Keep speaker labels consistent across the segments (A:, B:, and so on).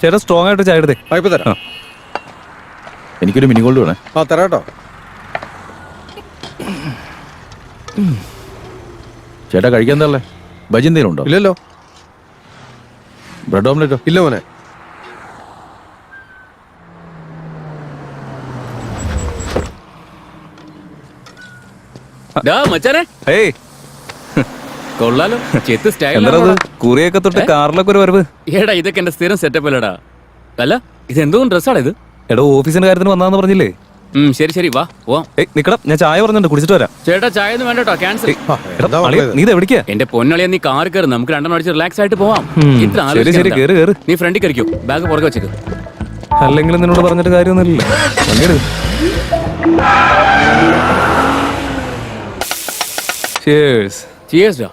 A: ചേട്ടാ സ്ട്രോങ് ആയിട്ട് ചായ എടുത്തേ
B: വായ്പ തരാം
C: എനിക്കൊരു മിനി ഗോൾഡ് വേണേ.
B: ആ തരാം കേട്ടോ
C: ചേട്ടാ കഴിക്കാൻ എന്താ ബജി എന്തെങ്കിലും ഉണ്ടോ?
B: ഇല്ലല്ലോ.
C: ബ്രെഡ് ഓംലെറ്റോ
B: ഇല്ല മോനെ.
D: ഡാ മച്ചാനെ.
A: ഏയ്.
D: കൊള്ളാലോ. ചെത്ത് സ്റ്റൈൽ
A: എന്താണത്? കുറിയൊക്കെ തൊട്ട് കാറിലൊക്കെ ഒരു വരവ്.
D: ഏടാ ഇതൊക്കെ എന്റെ സ്ഥിരം സെറ്റപ്പ് അല്ലടാ. അല്ല ഇത് എന്തോ ഡ്രസ്സാണ് ഇത്?
A: എടോ ഓഫീസിന്റെ കാര്യത്തിന് വന്നാന്ന് പറഞ്ഞില്ലേ?
D: ഉം ശരി ശരി വാ പോവാം.
A: ഏയ് നിക്കടാ ഞാൻ ചായ പറഞ്ഞിട്ടുണ്ട് കുടിച്ചിട്ട് വരാം.
D: ചേട്ടാ ചായ ഒന്നും വേണ്ട കേട്ടോ ക്യാൻസൽ
A: നീ എവിടേക്കാ?
D: എന്റെ പൊന്നളിയ നീ കാർ കയറി നമുക്ക് രണ്ടെണ്ണം അടിച്ച് റിലാക്സ് ആയിട്ട് പോവാം. ഇത്ര
A: ശരി, ശരി,
D: ആലോചിക്കണ്ട.
A: കേറ്, കേറ്.
D: നീ ഫ്രണ്ടിൽ കയറിക്കോ ബാഗ് പുറകെ വെച്ചേക്ക്.
A: അല്ലെങ്കിൽ നിന്നോട് പറഞ്ഞിട്ട് കാര്യമൊന്നുമില്ല വണ്ടിയെടു. Cheers.
D: ചിയേഴ്സ് ഡാ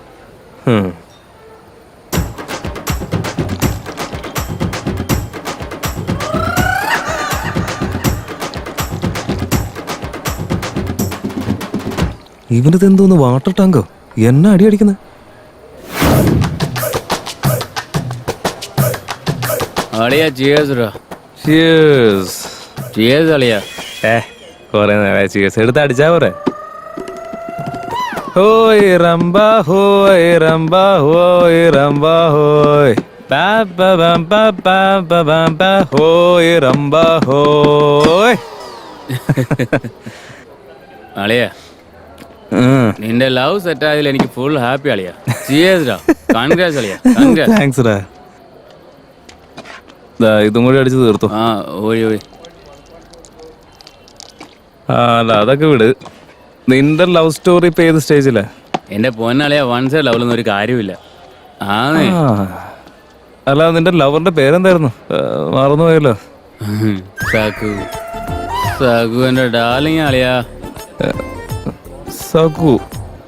A: ഇവനത് എന്തോന്ന് വാട്ടർ ടാങ്കോ എന്നാ അടി അടിക്കുന്നത്
D: അളിയ ചിയേഴ്സ് ഡാ
A: ചിയേഴ്സ്
D: ചിയേഴ്സ് അളിയ.
A: ഏ കൊറേ നേരം ചിയേഴ്സ് എടുത്ത് അടിച്ചാ പോരെ? ഹോയ് റംബ ഹോയ് റംബ ഹോയ് റംബ ഹോയ്. പാ പാ പാ പാ പാ പാ ഹോയ് റംബ ഹോയ്.
D: അളിയ നിന്റെ ലവ് സെറ്റ് ആയതിൽ എനിക്ക് ഫുൾ ഹാപ്പി അളിയാ. ചിയേഴ്സ് ഡാ കൺഗ്രാസ് അളിയാ. കൺഗ്രാസ്
A: താങ്ക്സ് ഡാ ദാ ഇതും കൂടി അടിച്ചു തീർത്തു.
D: ആ ഓടി ഓടി
A: ആ അല്ല അതൊക്കെ വിട്. നിന്റെ ലവ് സ്റ്റോറി ഇപ്പൊ ഏത് സ്റ്റേജിലാ
D: എന്റെ പൊന്നാളിയാ വൺ സൈഡ് ലവിലൊന്നും ഒരു കാര്യമില്ല ആന്നേ.
A: ആ. അല്ല നിന്റെ ലവറിന്റെ പേരെന്തായിരുന്നു? ആ, മറന്നുപോയല്ലോ.
D: സാക്കു സാക്കു എന്റെ ഡാർലിംഗ് അളിയാ.
A: സകു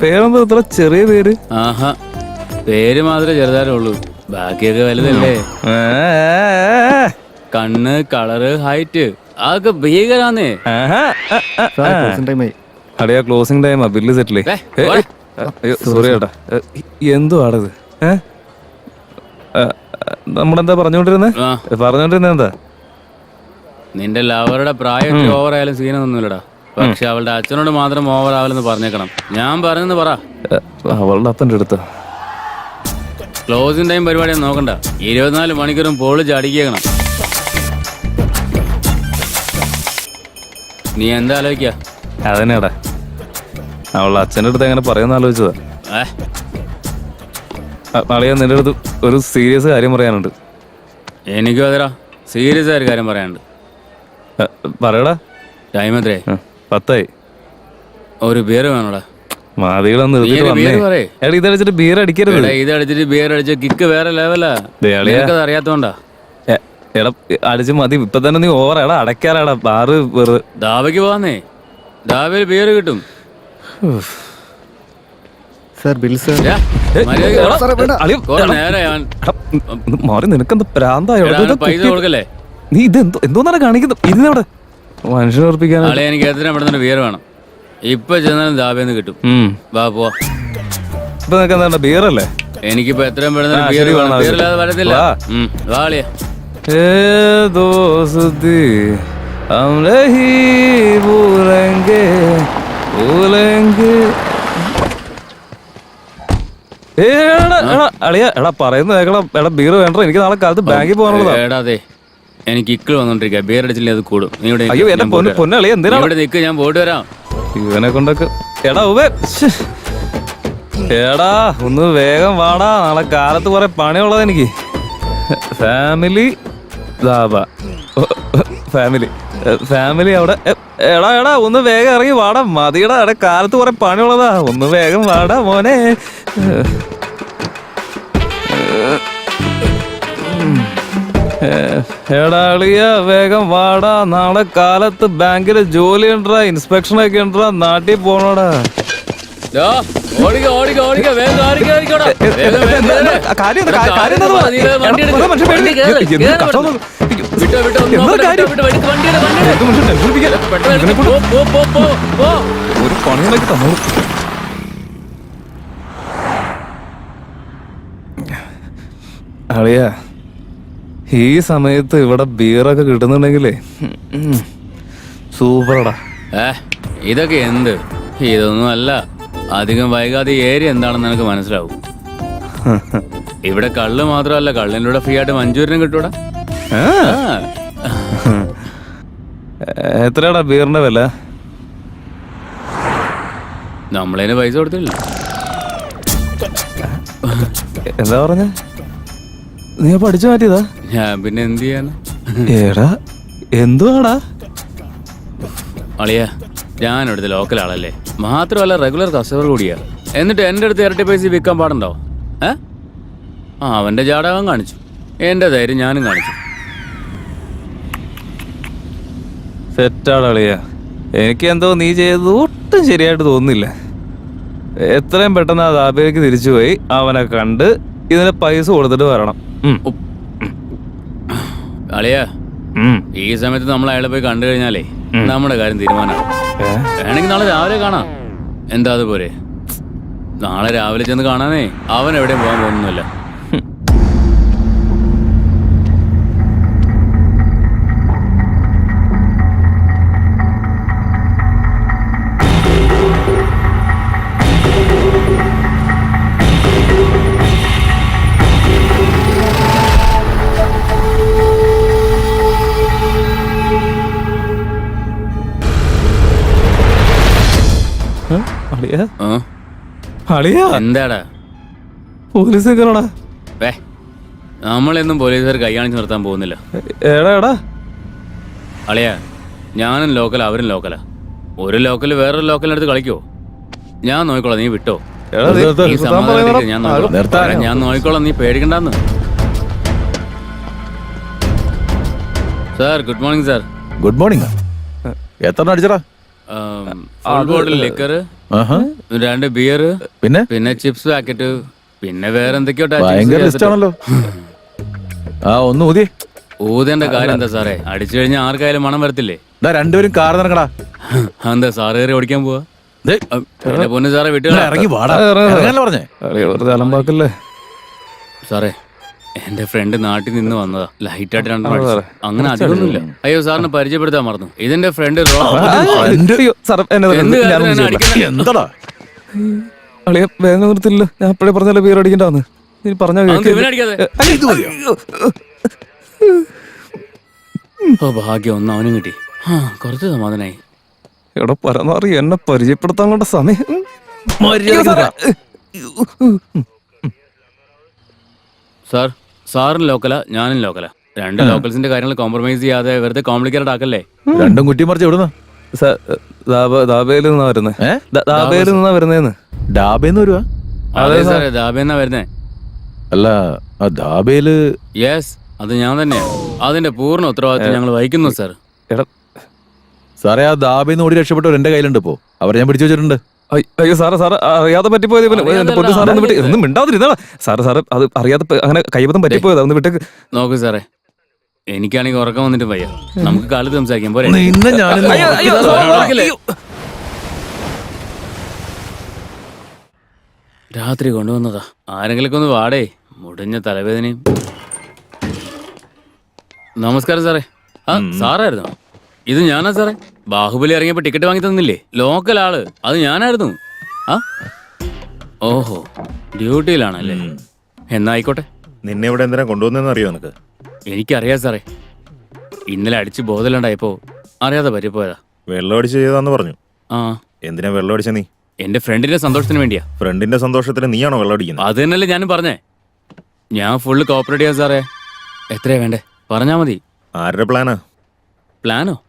A: പേരെന്താ ഇത്ര ചെറിയ പേര്?
D: ആഹാ പേര് മാത്രമേ ചെറുതാരുള്ളൂ. ബാക്കിയൊക്കെ വലുതല്ലേ? കണ്ണ് കളറ് ഹൈറ്റ് അതൊക്കെ ഭീകരാന്നേ.
A: ആഹാ, ആ, ആ, ആ. അടിയാ ക്ലോസിംഗ് ടൈമാ ബില്ല് സെറ്റിലേ
D: ഏ, പോടാ.
A: സോറി ചേട്ടാ. എന്തോ ആടത് ഏ? ആ, നമ്മളെന്താ പറഞ്ഞോണ്ടിരുന്നേ
D: ആ.
A: പറഞ്ഞോണ്ടിരുന്ന എന്താ?
D: നിന്റെ ലവറുടെ പ്രായം ഓവറായാലും സീനൊന്നുമില്ലടാ പക്ഷെ അവളുടെ അച്ഛനോട് മാത്രം ഓവർ ആവലെന്ന് പറഞ്ഞേക്കണം. ഞാൻ പറഞ്ഞെന്ന് പറ.
A: അവളുടെ അപ്പന്റെ അടുത്ത്.
D: ക്ലോസിംഗ് ടൈം പരിപാടിയൊന്നും നോക്കണ്ട. ഇരുപത്തിനാല് മണിക്കൂറും പൊളിച്ച് അടിക്കണം നീ എന്താ ആലോചിക്ക?
A: അതന്നെടാ. അവളുടെ അച്ഛന്റെ അടുത്ത് എങ്ങനെ പറയുന്ന ആലോചിച്ചതാ.
D: ഏ?
A: ഞാൻ നിന്റെ അടുത്ത് ഒരു സീരിയസ് കാര്യം പറയാനുണ്ട്.
D: എനിക്കും അതരാ സീരിയസ് ആയൊരു കാര്യം പറയാനുണ്ട്.
A: പറയടാ.
D: ടൈം എത്രേ
A: ആ, പത്തായി.
D: ഒരു ബിയർ വേണോടാ.
A: മാതികളൊന്ന്
D: നീ
A: വന്നേ. ബിയർ അടിക്കരുത്.
D: എടാ ഇത് അടിച്ചിട്ട് ബിയർ അടിച്ച കിക്ക് വേറെ ലെവലാ
A: ദേ അളിയാ.
D: നിനക്കത് അറിയാത്തോണ്ടാ.
A: എ, എടാ അടിച്ച് മതി. ഇപ്പൊ തന്നെ നീ ഓവർ എടാ അടയ്ക്കാറാടാ. ബാറ് വെറു.
D: ദാവയ്ക്ക് പോവാന്നേ. ദാവയിൽ ബിയർ കിട്ടും.
E: സാർ ബിൽ സാർ
D: ദാ, മര്യാദയ്ക്ക് വാ. കുറെ നേരമായി അവൻ.
A: മാറി നിനക്കെന്താ പ്രാന്തായോ?
D: എടാ, അവന് പൈസ കൊടുക്കല്ലേ.
A: നീ ഇത് എന്തോ എന്തോന്നാണ് കാണിക്കുന്നത്? ഇതിനവിടെ? മനുഷ്യനെ ഉറപ്പിക്കാൻ
D: ആളെ എനിക്ക് എത്ര പെടുന്ന ബിയർ വേണം ഇപ്പൊ ചെന്നാലും ദാബേന്ന് കിട്ടും വാ പോ
A: ഇപ്പൊ നിനക്ക് എന്താ ബിയർ അല്ലേ
D: എനിക്കിപ്പോ എത്രയും പെടുന്ന
A: ആ,
D: ബിയർ
A: ശരി,
D: വേണം
A: വേണം,
D: ബിയർ
A: ശരി.
D: ഇല്ലാതെ വരത്തില്ല
A: വാ.
D: ഉം, വാ അളിയാ
A: ए दोस्ती हम नहीं भूलेंगे भूलेंगे ഏ, എടാ, എടാ, അളിയാ എടാ പറയുന്നത് കേൾക്കണം എടാ ബീർ വേണ്ട എനിക്ക് നാളെ കാലത്ത് ബാങ്കിൽ പോകാനുള്ളതാ
D: എടാ അതെ എനിക്ക് ഇക്കിൾ വന്നോണ്ടിരിക്കുക ബിയർ അടിച്ചില്ലേ അത് കൂടും. നീ ഇവിടെ
A: അയ്യോ എന്റെ
D: ഞാൻ
A: പൊന്ന്
D: പോയിട്ട് വരാം. നീ
A: എന്തിനാണ്
D: ഇവിടെ ഞാൻ പോയിട്ട് വരാം.
A: ഇവനെ കൊണ്ടൊക്കെ. എടാ ഉവേ ശ്ശേ. എടാ ഒന്ന് വേഗം വാടാ. നാളെ കാലത്ത് കുറെ പണിയുള്ളത് എനിക്ക്. Family dhaba family. ഫാമിലി അവിടെ. എ, എടാ എടാ ഒന്ന് വേഗം ഇറങ്ങി വാടാ. മതിയടാ എടാ കാലത്ത് കുറെ പണിയുള്ളതാ. ഒന്ന് വേഗം വാടാ മോനെ. എടാ അളിയ വേഗം വാടാ. നാളെ കാലത്ത് ബാങ്കിൽ ജോലി ഉണ്ടാ ഇൻസ്പെക്ഷൻ ഒക്കെ ഉണ്ടാ നാട്ടിൽ പോണോടാ. ഒരു പണിയുണ്ടാക്കി തന്നോളൂ. അളിയ ഈ സമയത്ത് ഇവിടെ ബീറൊക്കെ കിട്ടുന്നുണ്ടെങ്കിലേ സൂപ്പറടാ.
D: ഏ ഇതൊക്കെ എന്ത്? ഇതൊന്നും അല്ല. അധികം വൈകാതെ ഏരിയ എന്താണെന്ന് എനിക്ക് മനസ്സിലാവും. ഇവിടെ കള്ള് മാത്രമല്ല കള്ളിന്റെ കൂടെ ഫ്രീ ആയിട്ട് മഞ്ചൂരിനും കിട്ടൂടാ.
A: എത്രയാടാ ബീറിന്റെ വില?
D: നമ്മളതിന് പൈസ കൊടുത്തില്ല
A: എന്താ പറഞ്ഞ? നീ പഠിച്ചു മാറ്റിയതാ?
D: ഞാൻ പിന്നെ എന്ത് ചെയ്യാനാ?
A: ഏടാ എന്തുവാടാ?
D: അളിയ ഞാൻ ഇവിടുത്തെ ലോക്കൽ ആളല്ലേ. മാത്രമല്ല റെഗുലർ കസ്റ്റമർ കൂടിയാ. എന്നിട്ട് എന്റെ അടുത്ത് ഇരട്ടി പൈസ വിൽക്കാൻ പാടുണ്ടോ? ഏ? ആ അവന്റെ ജാടകം കാണിച്ചു. എന്റെ ധൈര്യം ഞാനും കാണിച്ചു.
A: അളിയ. എനിക്ക് എന്തോ നീ ചെയ്തത് ഒട്ടും ശരിയായിട്ട് തോന്നുന്നില്ല. എത്രയും പെട്ടെന്ന് ആ ദാബയിലേക്ക് തിരിച്ചുപോയി അവനെ കണ്ട് ഇതിന് പൈസ കൊടുത്തിട്ട് വരണം.
D: അളിയ ഈ സമയത്ത് നമ്മൾ അയാളെ പോയി കണ്ടു കഴിഞ്ഞാലേ നമ്മുടെ കാര്യം തീരുമാനമാണ്? വേണമെങ്കിൽ നാളെ രാവിലെ കാണാം. എന്താ അതുപോലെ നാളെ രാവിലെ ചെന്ന് കാണാനേ അവൻ എവിടെയും പോകാൻ പോകുന്നില്ല
A: അളിയ? അളിയ?
D: എന്താടാ?
A: പോലീസ് നിൽക്കണടാ
D: വേ നമ്മളെന്നും പോലീസുകാർ കൈ കാണിച്ച് നിർത്താൻ പോകുന്നില്ല.
A: എടാ എടാ.
D: അളിയ ഞാനും ലോക്കൽ അവരും ലോക്കലാ ഒരു ലോക്കൽ വേറൊരു ലോക്കലിനടുത്ത് കളിക്കോ ഞാൻ നോക്കിക്കോളാം നീ വിട്ടോ. ഞാൻ
C: നോക്കോളാം
D: ഞാൻ നോക്കിക്കോളാം നീ പേടിക്കണ്ടെന്ന്. Sir good morning sir
C: good morning എത്ര അടിച്ചടാ?
D: ലിക്കർ രണ്ട് ബിയർ
C: പിന്നെ?
D: പിന്നെ ചിപ്സ് പാക്കറ്റ് പിന്നെ വേറെ എന്തൊക്കെയോ
C: ഭയങ്കര ലിസ്റ്റ് ആണല്ലോ ആ ഒന്ന് ഊതി.
D: ഊതേണ്ട കാര്യം എന്താ സാറേ? അടിച്ചു കഴിഞ്ഞാൽ ആർക്കായാലും മണം വരത്തില്ലേ?
C: രണ്ടുപേരും കാർ നിറങ്ങടാ
D: എന്താ സാറ് കയറി ഓടിക്കാൻ പോവാ?
C: ദേ,
D: അ, സാറേ വിട്ടു
C: ഇറങ്ങി പറഞ്ഞേ?
A: അലമ്പാക്കല്ലേ?
D: സാറേ എന്റെ ഫ്രണ്ട് നാട്ടിൽ നിന്ന് വന്നതാ. ലൈറ്റ് ആയിട്ട് രണ്ടെണ്ണം അടിച്ചു. അങ്ങനെ അധികമൊന്നുമില്ല അയ്യോ സാറിന് പരിചയപ്പെടുത്താൻ മറന്നു. ഇതെന്റെ ഫ്രണ്ട്
A: അയ്യോ, സാർ, എന്നെ.
D: എന്ത് കാര്യത്തിനാ?
C: എന്താടാ?
A: അളിയ വേഗം നിർത്തില്ല. ഞാൻ അപ്പഴേ പറഞ്ഞാലേ ബീർ അടിക്കണ്ടാന്ന്. നീ പറഞ്ഞ.
D: ഓ ഭാഗ്യം ഒന്ന് അവനും കിട്ടി. ആ കുറച്ച് സമാധാനായി.
A: എടാ പരമാറി എന്നെ പരിചയപ്പെടുത്താൻ കൊണ്ട സമയം.
D: സാർ സാറും ലോക്കല ഞാനും ലോക്കല. രണ്ട് ലോക്കൽസിന്റെ കാര്യങ്ങൾ കോംപ്രമൈസ് ചെയ്യാതെ വെറുതെ കോംപ്ലിക്കേറ്റഡ് ആക്കല്ലേ?
C: രണ്ടും കുറ്റി മറിച്ച് എവിടുന്ന?
A: സാർ, ദാബ- ദാബയിൽ നിന്നാ വരുന്നേ.
C: ഏ?
A: ദ- ദാബയിൽ നിന്നാ വരുന്നേന്ന്.
C: ഡാബേന്ന് വരുവാ?
D: അതെ സാറേ ദാബെന്നാ വരുന്നേ.
C: അല്ല ആ
D: യെസ് അത് ഞാൻ തന്നെയാ. അതിന്റെ പൂർണ ഉത്തരവാദിത്വം ഞങ്ങൾ വഹിക്കുന്നു സാർ.
A: എടാ
C: സാറേ ആ ദാബേന്ന് ഓടി രക്ഷപ്പെട്ടവർ എന്റെ കയ്യിലുണ്ട് ഇപ്പോ. അവർ ഞാൻ പിടിച്ചു വെച്ചിട്ടുണ്ട്.
A: അയ്യോ സാറേ സാറ് അറിയാതെ പറ്റിപ്പോയത് ഇവന്. പൊന്നു സാറേ ഒന്ന് വിട്ട് ഒന്നും മിണ്ടാതിരുന്നാ സാറ് സാറ് അത് അറിയാതെ അങ്ങനെ കൈവതം പറ്റിപ്പോയത്. ഒന്ന് വിട്ട്
D: നോക്കൂ സാറേ. എനിക്കാണെങ്കിൽ ഉറക്കം വന്നിട്ട് വയ്യ. നമുക്ക് കാലത്ത് സംസാരിക്കാം. പോരെ.
C: ഇന്ന്?
A: അയ്യോ.
D: രാത്രി കൊണ്ടുവന്നതാ. ആരെങ്കിലൊക്കെ ഒന്ന് വാടേ. മുടിഞ്ഞ തലവേദനയും. നമസ്കാരം സാറേ. ആ സാറായിരുന്നോ? ഇത് ഞാനാ സാറേ? ബാഹുബലി ഇറങ്ങിയപ്പോ ടിക്കറ്റ് വാങ്ങി തന്നില്ലേ? ലോക്കൽ ആൾ. അത് ഞാനായിരുന്നു. ആ? ഓഹോ ഡ്യൂട്ടിയിലാണല്ലേ? എന്നാ ആയിക്കോട്ടെ.
B: നിന്നെ ഇവിടെ എന്തിനാ കൊണ്ടുവന്നെന്ന് അറിയോ നിനക്ക്?
D: എനിക്കറിയാം സാറേ. ഇന്നലെ അടിച്ച് ബോധമില്ലാണ്ടായപ്പോ അറിയാതെ പറ്റിപ്പോയതാ
B: വെള്ളം അടിച്ച് ചെയ്താന്ന് പറഞ്ഞു.
D: ആ.
B: എന്തിനാ വെള്ളം അടിച്ച നീ?
D: എന്റെ ഫ്രണ്ടിന്റെ സന്തോഷത്തിന് വേണ്ടിയാ.
B: ഫ്രണ്ടിന്റെ സന്തോഷത്തിന് നീയാണോ വെള്ളം അടിക്കുന്നത്
D: അത് തന്നെയല്ലേ ഞാനും പറഞ്ഞേ. ഞാൻ ഫുള്ള് കോപ്പറേറ്റ് ചെയ്യാം സാറേ. എത്രയാ വേണ്ടേ? പറഞ്ഞാ മതി.
B: ആരുടെ പ്ലാനാ
D: പ്ലാനോ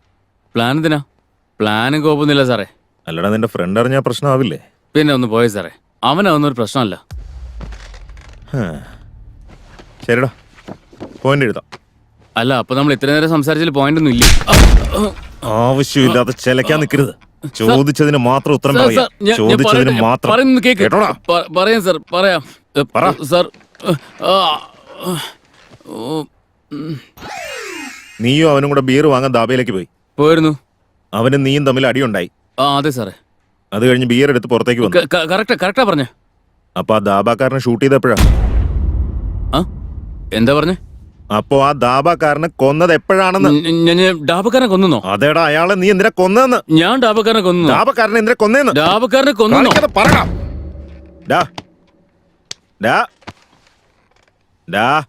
D: പ്ലാൻ എന്തിനാ? പ്ലാനും കോപ്പൊന്നുമില്ല സാറേ.
B: അല്ലടാ നിന്റെ ഫ്രണ്ട് അറിഞ്ഞാൽ പ്രശ്നമാവില്ലേ
D: പിന്നെ ഒന്ന് പോയി സാറേ. അവനൊന്നും ഒരു പ്രശ്നമല്ല.
B: ശരിടാ. പോയിന്റ് എഴുതാം.
D: അല്ല അപ്പൊ നമ്മൾ ഇത്ര നേരം സംസാരിച്ചാൽ പോയിന്റ് ഒന്നും ഇല്ല?
B: ആവശ്യമില്ലാതെ ചെലക്കാൻ നിൽക്കരുത് ചോദിച്ചതിന് മാത്രം ഉത്തരം പറയാം. ചോദിച്ചതിന് മാത്രം. കേട്ടോടാ.
D: പറയാം സാർ പറയാം.
B: പറ.
D: സാർ
B: നീയും അവനും കൂടെ ബിയർ വാങ്ങാൻ ദാബയിലേക്ക് പോയി.
D: പോയിരുന്നു
B: അവനും നീയും തമ്മിൽ അടിയുണ്ടായി.
D: ആ അതെ സാറേ.
B: അത് കഴിഞ്ഞ് ബിയർ എടുത്ത് പുറത്തേക്ക് വന്നു.
D: കറക്റ്റാ കറക്റ്റാ പറഞ്ഞേ.
B: അപ്പൊ ആ ദാബാക്കാരനെ ഷൂട്ട് ചെയ്തപ്പോഴാ?
D: ആ? എന്താ പറഞ്ഞേ?
B: അപ്പോ ആ ദാബാക്കാരനെ കൊന്നത് എപ്പോഴാണെന്ന്?
D: ഞാൻ ഡാബക്കാരനെ കൊന്നോ
B: അതേടാ അയാളെ നീ എന്തിനാ കൊന്നതെന്ന്
D: ഞാൻ ഡാബക്കാരനെ കൊന്നു
B: ദാബക്കാരനെ എന്തിനാ കൊന്നേന്ന്?
D: ഡാബക്കാരനെ കൊന്നോ
B: കാണിക്കാതെ പറടാ. ഡാ. ഡാ. ഡാ.